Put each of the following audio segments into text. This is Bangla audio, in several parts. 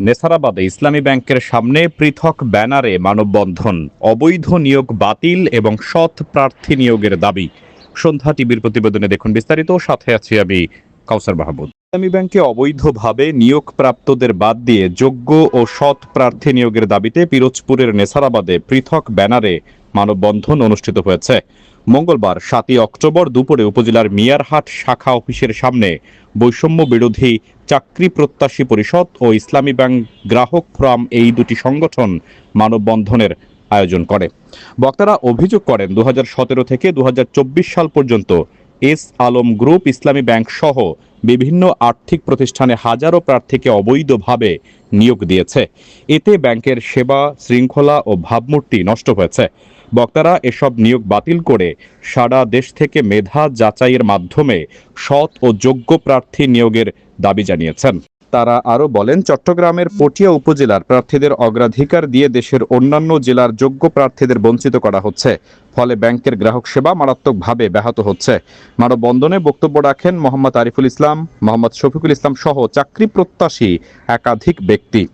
নেসারাবাদে ইসলামী ব্যাংকের সামনে পৃথক ব্যানারে মানববন্ধন, অবৈধ নিয়োগ বাতিল এবং সৎ প্রার্থী নিয়োগের দাবি। সন্ধ্যা টিভির প্রতিবেদনে দেখুন বিস্তারিত, সাথে আছি আমি কাউসার মাহমুদ। ইসলামী ব্যাংকে অবৈধভাবে নিয়োগপ্রাপ্তদের বাদ দিয়ে যোগ্য ও সৎ প্রার্থী নিয়োগের দাবিতে পিরোজপুরের নেসারাবাদে পৃথক ব্যানারে মানববন্ধন অনুষ্ঠিত হয়েছে। মঙ্গলবার, সাতই অক্টোবর দুপুরে উপজেলার মিয়ারহাট শাখা অফিসের সামনে বৈষম্য বিরোধী চাকরি প্রত্যাশী পরিষদ ও ইসলামী ব্যাংক গ্রাহক ফ্রাম এই দুটি সংগঠন মানববন্ধনের আয়োজন করে। বক্তারা অভিযোগ করেন দু হাজার সতেরো থেকে দু হাজার চব্বিশ সাল পর্যন্ত S Alam group, Islami Bank সহ বিভিন্ন আর্থিক প্রতিষ্ঠানে হাজারো প্রার্থীকে অবৈধভাবে নিয়োগ দিয়েছে। এতে ব্যাংকের সেবা, শৃঙ্খলা ও ভাবমূর্তি নষ্ট হয়েছে। বক্তারা এসব নিয়োগ বাতিল করে সারা দেশ থেকে মেধা যাচাইয়ের মাধ্যমে সৎ ও যোগ্য প্রার্থী নিয়োগের দাবি জানিয়েছেন। তারা আরও বলেন, চট্টগ্রামের পটিয়া উপজেলার প্রার্থীদের অগ্রাধিকার দিয়ে দেশের অন্যান্য জেলার যোগ্য প্রার্থীদের বঞ্চিত করা হচ্ছে। ফলে ব্যাংকের গ্রাহক সেবা মারাত্মকভাবে ব্যাহত হচ্ছে। মানববন্ধনে বক্তব্য রাখেন মোহাম্মদ আরিফুল ইসলাম। মোহাম্মদ শফিকুল ইসলাম সহ চাকরি প্রত্যাশী একাধিক ব্যক্তি।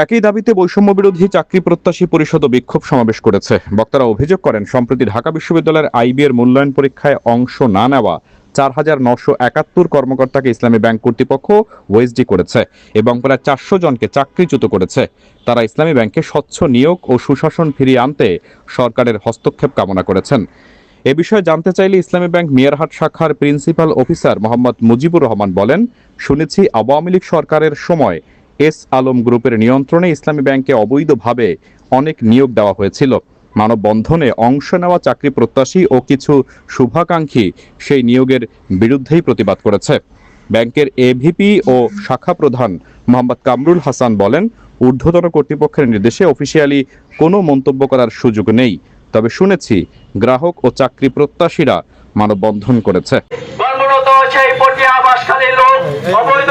একই দাবিতে বৈষম্য বিরোধী চাকরি প্রত্যাশী পরিষদ বিক্ষোভ সমাবেশ করেছে। বক্তারা অভিযোগ করেন, সম্প্রতি ঢাকা বিশ্ববিদ্যালয়ের আইবি এর মূল্যায়ন পরীক্ষায় অংশ না নেওয়া চার হাজার নশো একাত্তর কর্মকর্তাকে ইসলামী ব্যাংক কর্তৃপক্ষ ওএসডি করেছে এবং প্রায় চারশো জনকে চাকরিচ্যুত করেছে। তারা ইসলামী ব্যাংকে স্বচ্ছ নিয়োগ ও সুশাসন ফিরিয়ে আনতে সরকারের হস্তক্ষেপ কামনা করেছেন। এ বিষয়ে জানতে চাইলে ইসলামী ব্যাংক মিয়ারহাট শাখার প্রিন্সিপাল অফিসার মোহাম্মদ মুজিবুর রহমান বলেন, শুনেছি আওয়ামী লীগ সরকারের সময় এস আলম গ্রুপের নিয়ন্ত্রণে ইসলামী ব্যাংকে অবৈধভাবে অনেক নিয়োগ দেওয়া হয়েছিল। মানববন্ধনে অংশ নেওয়া চাকরি প্রত্যাশী ও কিছু শুভাকাঙ্ক্ষী সেই নিয়োগের বিরুদ্ধেই প্রতিবাদ করেছে। ব্যাংকের এভিপি ও শাখা প্রধান মোহাম্মদ কামরুল হাসান বলেন, ঊর্ধ্বতন কর্তৃপক্ষের নির্দেশে অফিসিয়ালি কোনো মন্তব্য করার সুযোগ নেই। তবে শুনেছি গ্রাহক ও চাকরি প্রত্যাশীরা মানববন্ধন করেছে। অবৈধ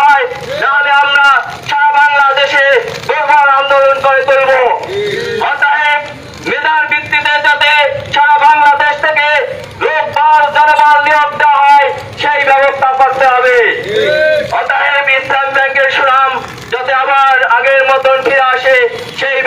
আগের মতন ফিরে আসে সেই